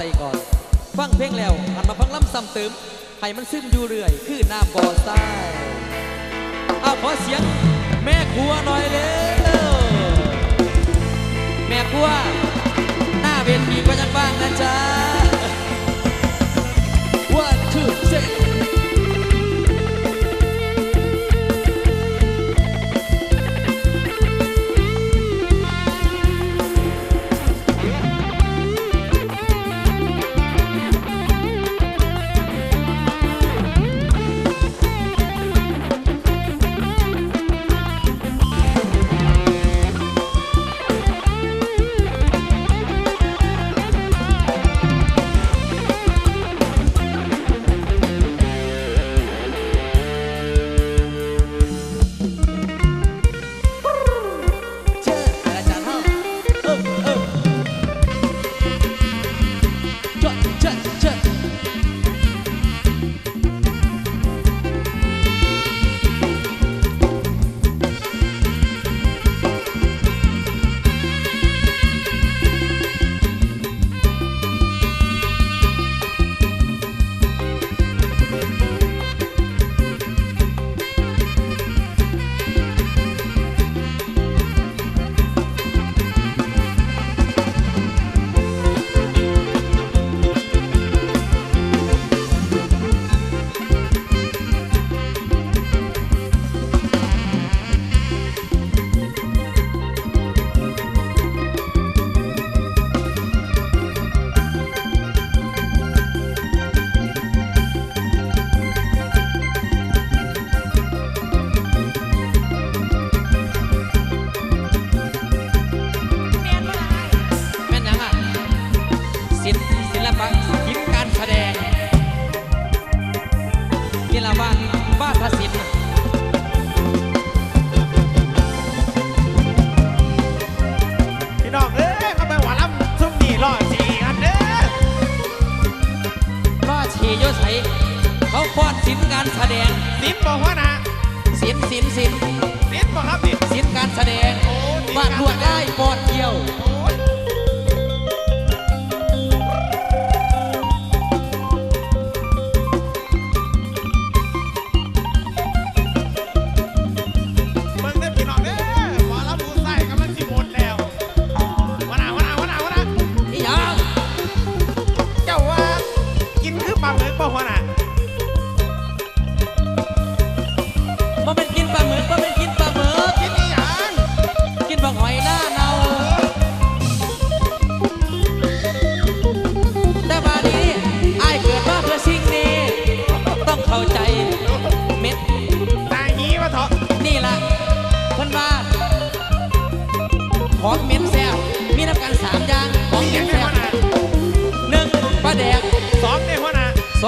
ใส่ก่อน ฟังเพลงแล้วหันมาฟังล้ำซ้ำเติมให้มันซึมอยู่เรื่อย คือน้ำบ่อทรายเอาขอเสียงแม่ครัวหน่อยเร็วแม่ครัว หน้าเวทีก็ยังว่างนะจ๊ะ one two three ป์ศิลปะศิลป์การแสดงกีฬาบ้านบ้านทศิลป์พี่น้องเอ้ยมาไปหัวลำซุ่มนี่รอดสี่กันเด้อรอชีโยไสเขาฟ้อนศิลป์การแสดงนิดบอกว่านะศิลป์ศิลป์ศิลป์นิดบอกครับนิดศิลป์การแสดงโอ้ศิลป์บ้านลวดได้ปอดเกี่ยว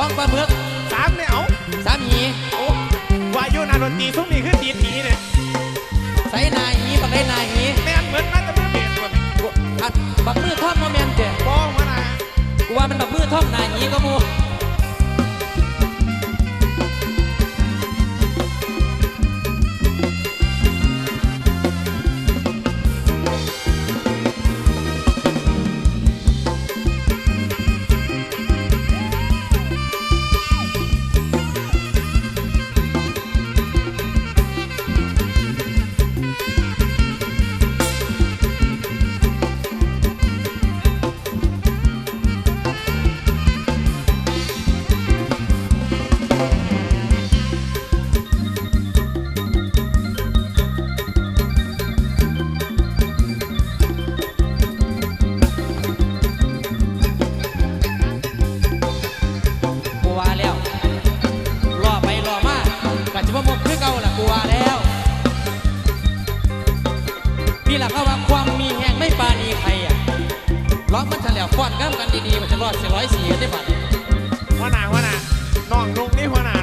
องปลาหมึกสามเนี่ยเอาสามหีโอ้วายุนาดนตรีซุ้มนี่คือตีถีเนี่ยใส่หนาหีบักได้หนาหีแม่นเหมือนมันจะมาเปลี่ยนตัวอัดบักมือท่อมโมเมนเจบ้องหัวน่ะกูว่ามันบักมือท่อมหนาหีก็มู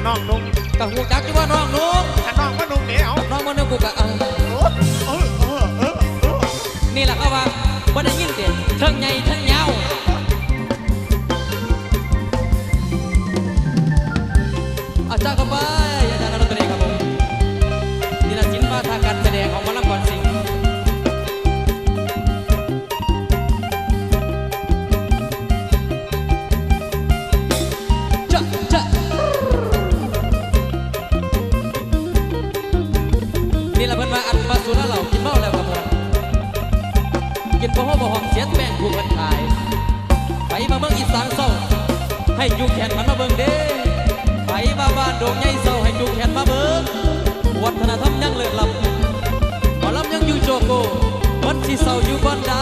น้องนุ่งกะหูจักที่ว่าน้อง บ่หอมเจ็ดแป้งผู้คนทาย ไปมาเมืองอีสานเศร้า ให้ยูแขนมันมาเบิ่งเด้ไปมาบ้านโด่งใหญ่เศร้าให้ยูแขนมาเบิ่งวัฒนธรรมยังเลิศล้ำหมอลำยังอยู่โจโกมันสิเศร้าอยู่บ้านดา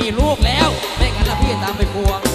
มีลูกแล้ว ไม่งั้นละพี่ตามไปพวง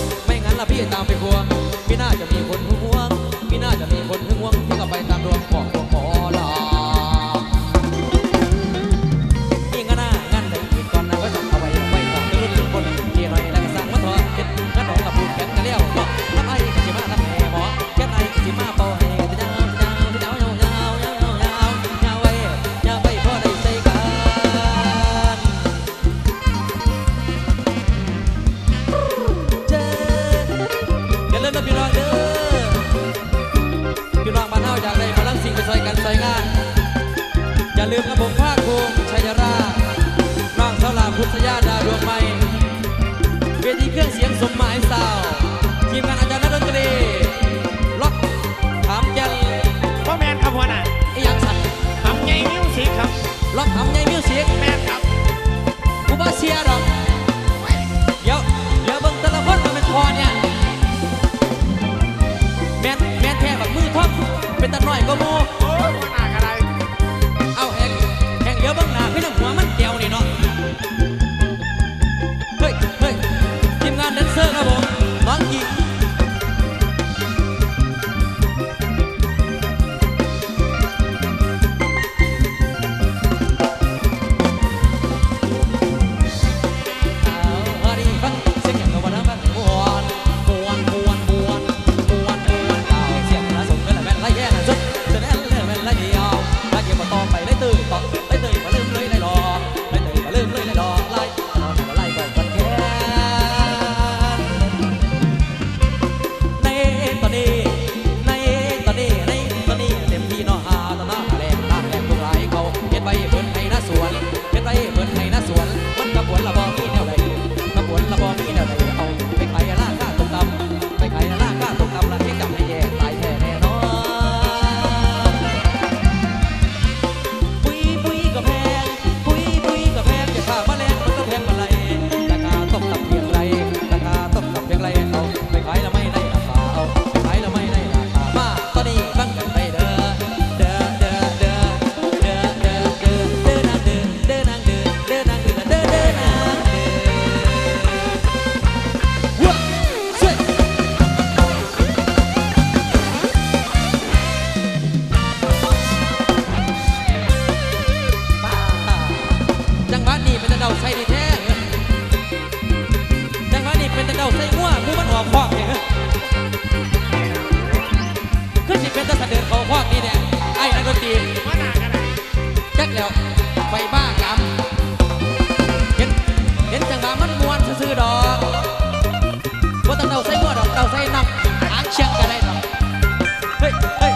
quisiera ไปบ้ากรรมเห็นเห็นจังหวะมันมวนซื่อดอกว่าต้องเดาใส่หัวดอกเดาใส่น้ำหางเชียงกันได้ดอกเฮ้ยเฮ้ย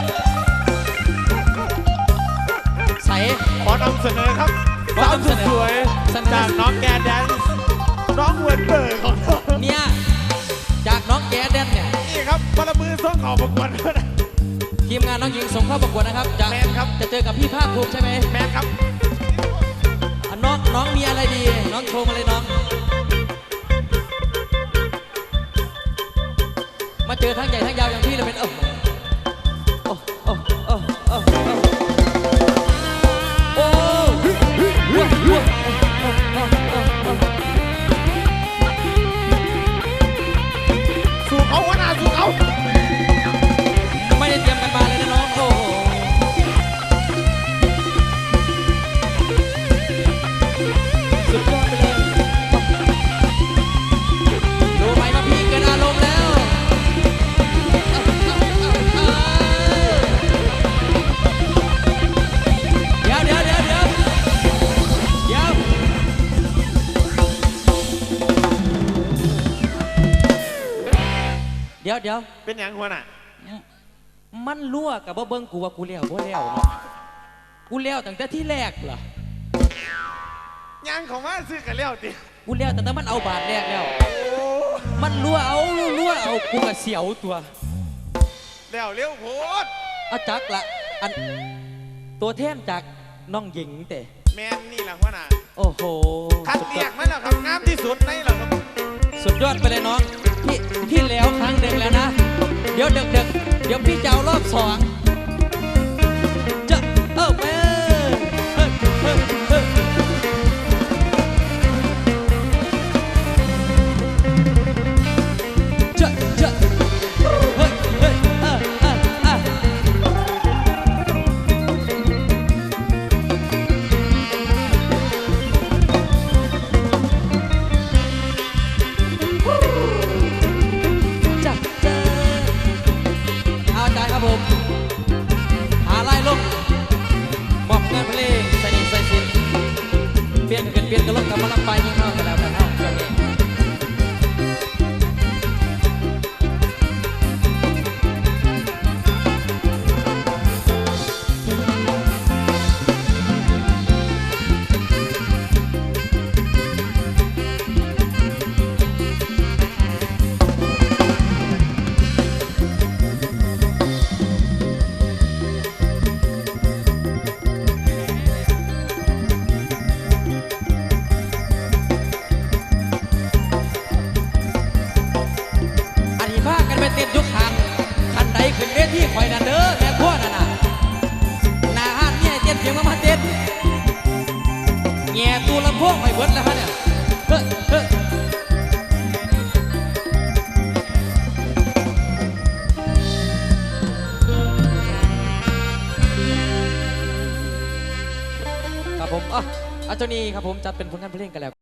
ใส่ขอนำเสนอครับสาวสวยจากน้องแกแดนน้องเวนเบิร์ของเราเนี่ยจากน้องแกแดนเนี่ยนี่ครับบารมือส่งของประกวดทีมงานน้องหญิงส่งเข้าประกวดนะครับจะแม่ครับจะเจอกับพี่ภาคภูมิใช่ไหมแมนครับ โทรมาเลยน้อง มาเจอทั้งใหญ่ทั้งยาวอย่าง เดี๋ยวเป็นอย่างหัวน่ะ มันรั่วกับบ่เบิ้งกูว่ากูเลี้ยวบ่เลี้ยวเนาะกูเลี้ยวตั้งแต่ที่แรกเหรอยังของว่าซื้อกับเลี้ยวติกูเลี้ยวแตั้งแต่มันเอาบาทแรกแล้ว มันรั่วเอารั่วเอากูกับเสียวตัวเลี้ยวเลี้ยวโพดอาจักละอันตัวแท่นจากน้องหญิงแต่แมนนี่แหละหัวน่ะโอ้โหคัดเรียกมันแล้วครับงามที่สุดในหรอครับสุดยอดไปเลยน้อง พี่พี่แล้วครั้งหนึ่งแล้วนะ เดี๋ยวเดึกดึกเดี๋ยวพี่จะเอารอบสองจะเออแม่ ก็มาลำไปยังนอกกันดาษกันเนาะ จานี้ครับผมจัดเป็นผลงานเพลงกันแล้ว